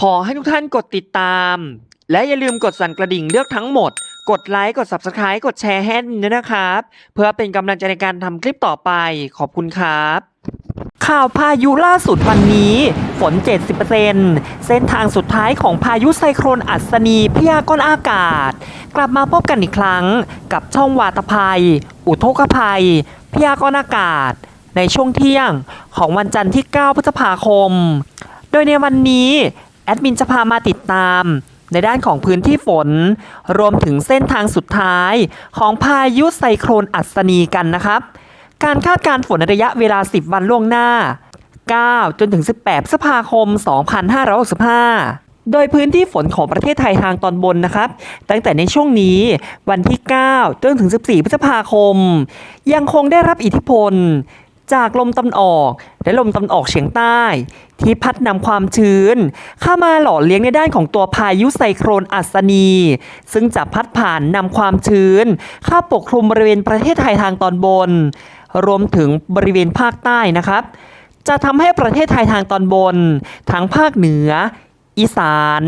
ขอให้ทุกท่านกดติดตาม และอย่าลืมกดสั่นกระดิ่งเลือกทั้งหมด กดไลค์ กด Subscribe กดแชร์ให้ด้วยนะครับ เพื่อเป็นกำลังใจในการทำคลิปต่อไป ขอบคุณครับ ข่าวพายุล่าสุดวันนี้ ฝน 70%เส้นทางสุดท้ายของพายุไซโครนอัศนีพยากรณ์อากาศ กลับมาพบกันอีกครั้ง กับช่องวาตภัย อุทกภัย พยากรณ์อากาศ ในช่วงเที่ยงของวันจันทร์ที่ 9 พฤษภาคม โดยในวันนี้ แอดมินจะพามาติดตามในด้านของพื้นที่ฝน รวมถึงเส้นทางสุดท้ายของพายุไซโครนอัศนีกันนะครับ การคาดการฝนในระยะเวลา 10 วันล่วงหน้า 9 จนถึง 18พฤษภาคม 2565โดยพื้นที่ฝนของประเทศไทยทางตอนบนนะครับ ตั้งแต่ในช่วงนี้วันที่ 9 จนถึง 14 พฤษภาคม ยังคงได้รับอิทธิพล จากลมตะวันออก และลมตะวันออกเฉียงใต้ ที่พัดนำความชื้น เข้ามาหล่อเลี้ยงในด้านของตัวพายุไซโครนอัศนี ซึ่งจะพัดผ่านนำความชื้น เข้าปกคลุมบริเวณประเทศไทยทางตอนบน รวมถึงบริเวณภาคใต้นะครับ จะทำให้ประเทศไทยทางตอนบนทั้งภาคเหนือ อีสาน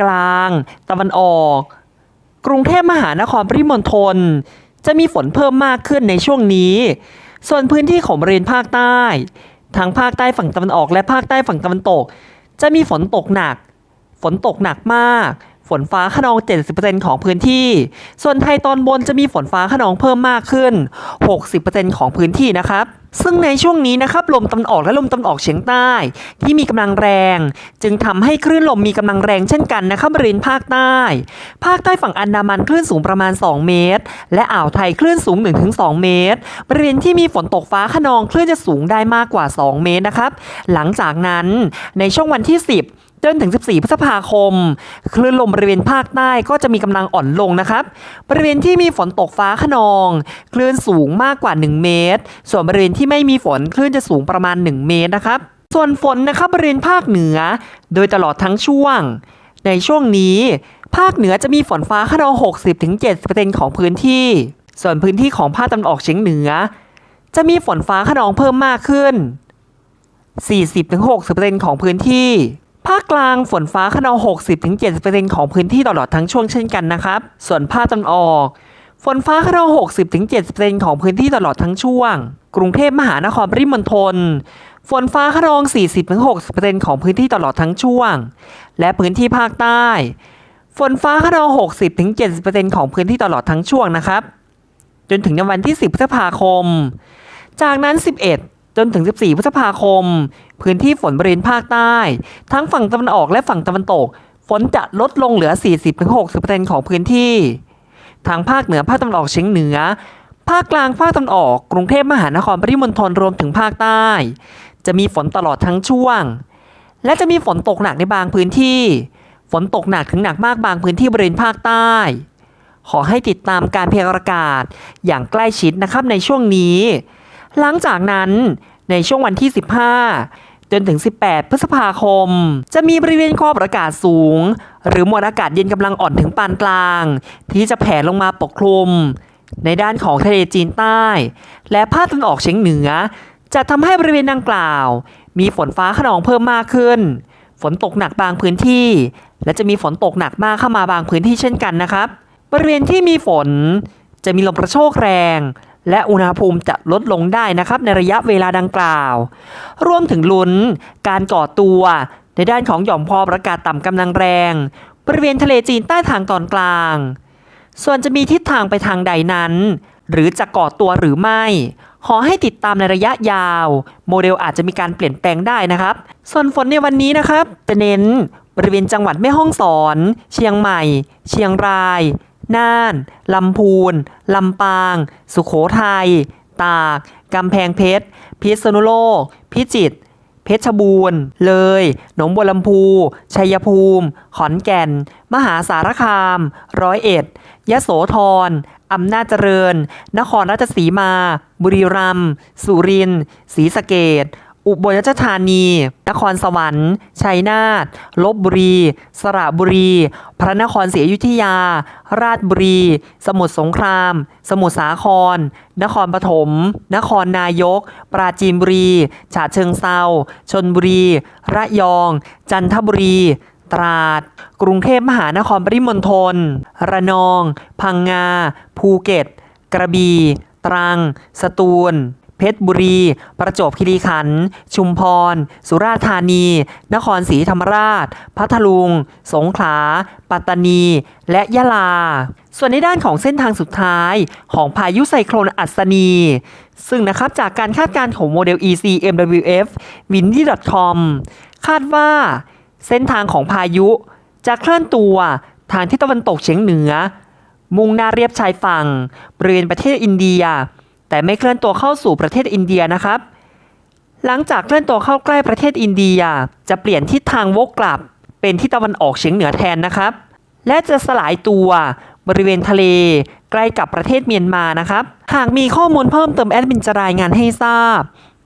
กลาง ตะวันออก กรุงเทพมหานครปริมณฑลจะมีฝนเพิ่มมากขึ้นในช่วงนี้ ส่วนพื้นที่ของบริเวณภาคใต้ทางภาคใต้ฝั่งตะวันออกและภาคใต้ฝั่งตะวันตก จะมีฝนตกหนัก ฝนตกหนักมาก นฟ้าขนอง 70%ของพื้นที่ ส่วนไทยตอนบนจะมีฝนฟ้าขนองเพิ่มมากขึ้น 60%ของพื้นที่นะครับซึ่งในช่วงนี้นะครับลมตะวันออกและลมตะวันออกเฉียงใต้ ที่มีกำลังแรง จึงทำให้คลื่นลมมีกำลังแรงเช่นกันนะครับบริเวณภาคใต้ ภาคใต้ฝั่งอันดามันคลื่นสูงประมาณ 2 เมตร และอ่าวไทยคลื่นสูง 1-2 เมตร บริเวณที่มีฝนตกฟ้าขนองคลื่นจะสูงได้มากกว่า 2 เมตรนะครับหลังจากนั้นในช่วงวันที่ 10 จนถึง 14 พฤษภาคม คลื่นลมบริเวณภาคใต้ก็จะมีกำลังอ่อนลงนะครับ บริเวณที่มีฝนตกฟ้าขนอง คลื่นสูงมากกว่า 1 เมตร ส่วนบริเวณที่ไม่มีฝนคลื่นจะสูงประมาณ 1 เมตรนะครับ ส่วนฝนนะครับบริเวณภาคเหนือ โดยตลอดทั้งช่วง ในช่วงนี้ ภาคเหนือจะมีฝนฟ้าขนอง 60-70%ของพื้นที่ ส่วนพื้นที่ของภาคตะวันออกเฉียงเหนือ จะมีฝนฟ้าขนองเพิ่มมากขึ้น 40-60%ของพื้นที่ ภาคกลางฝนฟ้าขนอง 60-70%ของพื้นที่ตลอดทั้งช่วงเช่นกันนะครับ ส่วนภาคตะวันออก ฝนฟ้าขนอง 60-70%ของพื้นที่ตลอดทั้งช่วง กรุงเทพมหานครปริมณฑล ฝนฟ้าขนอง 40-60%ของพื้นที่ตลอดทั้งช่วง และพื้นที่ภาคใต้ ฝนฟ้าขนอง 60-70%ของพื้นที่ตลอดทั้งช่วงนะครับ จนถึงในวันที่ 10 พฤษภาคม จากนั้น 11 จนถึง 14 พฤษภาคม พื้นที่ฝนบริเวณภาคใต้ ทั้งฝั่งตะวันออกและฝั่งตะวันตก ฝนจะลดลงเหลือ 40-60%ของพื้นที่ ทางภาคเหนือภาคตะวันออกเฉียงเหนือ ภาคกลางภาคตะวันออก กรุงเทพมหานครปริมณฑลรวมถึงภาคใต้ จะมีฝนตลอดทั้งช่วง และจะมีฝนตกหนักในบางพื้นที่ ฝนตกหนักถึงหนักมากบางพื้นที่บริเวณภาคใต้ขอให้ติดตามการพยากรณ์อากาศอย่างใกล้ชิดนะครับในช่วงนี้ หลังจากนั้นในช่วงวันที่ 15 จนถึง 18 พฤษภาคม จะมีบริเวณความอากาศสูง หรือมวลอากาศเย็นกำลังอ่อนถึงปานกลาง ที่จะแผ่ลงมาปกคลุม ในด้านของทะเลจีนใต้ และภาคตะวันออกเฉียงเหนือ จะทำให้บริเวณดังกล่าว มีฝนฟ้าขนองเพิ่มมากขึ้น ฝนตกหนักบางพื้นที่ และจะมีฝนตกหนักมากเข้ามาบางพื้นที่เช่นกันนะครับ บริเวณที่มีฝนจะมีลมกระโชกแรง และอุณหภูมิจะลดลงได้นะครับในระยะเวลาดังกล่าว รวมถึงลุ้นการก่อตัวในด้านของหย่อมความกกาศต่ำกำลังแรง บริเวณทะเลจีนใต้ทางตอนกลาง ส่วนจะมีทิศทางไปทางใดนั้น หรือจะก่อตัวหรือไม่ ขอให้ติดตามในระยะยาว โมเดลอาจจะมีการเปลี่ยนแปลงได้นะครับ ส่วนฝนในวันนี้นะครับจะเน้นบริเวณจังหวัดแม่ฮ่องสอน เชียงใหม่ เชียงราย น่าน ลำพูน ลำปาง สุโขทัย ตาก กำแพงเพชร พิษณุโลก พิจิตร เพชรบูรณ์ เลย หนองบัวลำพู ชัยภูมิ ขอนแก่น มหาสารคาม ร้อยเอ็ด ยะโสธรอำนาจเจริญ นครราชสีมา บุรีรัมย์ สุรินทร์ ศรีสะเกด อุบลราชธานี นครสวรรค์ ชัยนาท ลบบุรี สระบุรี พระนครศรีอยุธยา ราชบุรี สมุทรสงคราม สมุทรสาคร นครปฐม นครนายก ปราจีนบุรี ฉะเชิงเซาชนบุรี ระยอง จันทบุรี ตราด กรุงเทพมหานครปริมณฑล ระนอง พังงา ภูเก็ต กระบี่ ตรัง สตูล เพชรบุรี ประจวบคีรีขันธ์ ชุมพร สุราษฎร์ธานี นครศรีธรรมราช พัทลุง สงขลา ปัตตานี และยะลา ส่วนในด้านของเส้นทางสุดท้ายของพายุไซโคลนอัศนี ซึ่งนะครับจากการคาดการณ์ของโมเดล ECMWF windy.com คาดว่าเส้นทางของพายุจะเคลื่อนตัวทางทิศตะวันตกเฉียงเหนือ มุ่งหน้าเรียบชายฝั่งบริเวณประเทศอินเดีย แต่ไม่เคลื่อนตัวเข้าสู่ประเทศอินเดียนะครับ หลังจากเคลื่อนตัวเข้าใกล้ประเทศอินเดีย จะเปลี่ยนทิศทางวกกลับ เป็นทิศตะวันออกเฉียงเหนือแทนนะครับ และจะสลายตัวบริเวณทะเลใกล้กับประเทศเมียนมานะครับ หากมีข้อมูลเพิ่มเติมแอดมินจะรายงานให้ทราบ